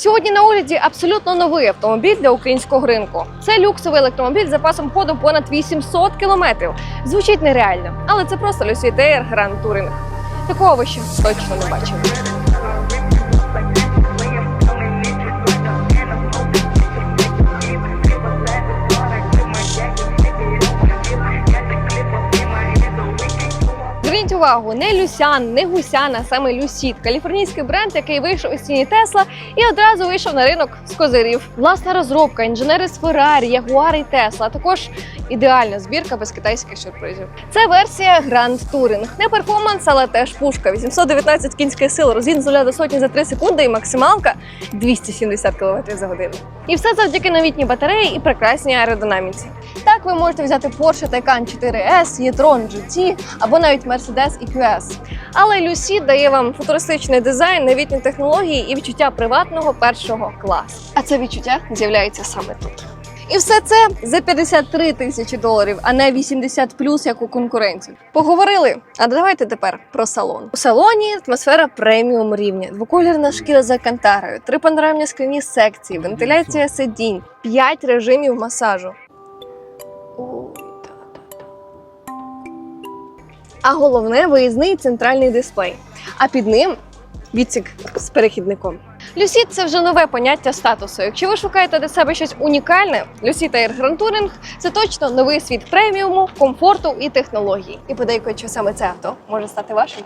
Сьогодні на огляді абсолютно новий автомобіль для українського ринку. Це люксовий електромобіль з запасом ходу понад 800 кілометрів. Звучить нереально, але це просто Grand Touring. Такого ви ще точно не бачили. Увагу, не Люсян, не Гусян, а саме Люсід, каліфорнійський бренд, який вийшов із ціні Тесла і одразу вийшов на ринок з козирів. Власна розробка, інженери з Ferrari, Jaguar і Tesla, а також ідеальна збірка без китайських сюрпризів. Це версія Grand Touring. Не перформанс, але теж пушка. 819 кінських сил, розгін з 0 до сотні за 3 секунди і максималка 270 км за годину. І все завдяки новітній батареї і прекрасній аеродинаміці. Так ви можете взяти Porsche Taycan 4S, e-tron GT або навіть Mercedes EQS. Але Lucid дає вам футуристичний дизайн, новітні технології і відчуття приватного першого класу. А це відчуття з'являється саме тут. І все це за 53 тисячі доларів, а не 80 плюс, як у конкурентів. Поговорили. А давайте тепер про салон. У салоні атмосфера преміум рівня, двоколірна шкіра за кантарою, три панорамні скляні секції, вентиляція сидінь, 5 режимів масажу. А головне виїзний центральний дисплей. А під ним відсік з перехідником. Lucid – це вже нове поняття статусу. Якщо ви шукаєте для себе щось унікальне, Lucid Air Grand Touring – це точно новий світ преміуму, комфорту і технологій. І подейкують, що саме це авто може стати вашим.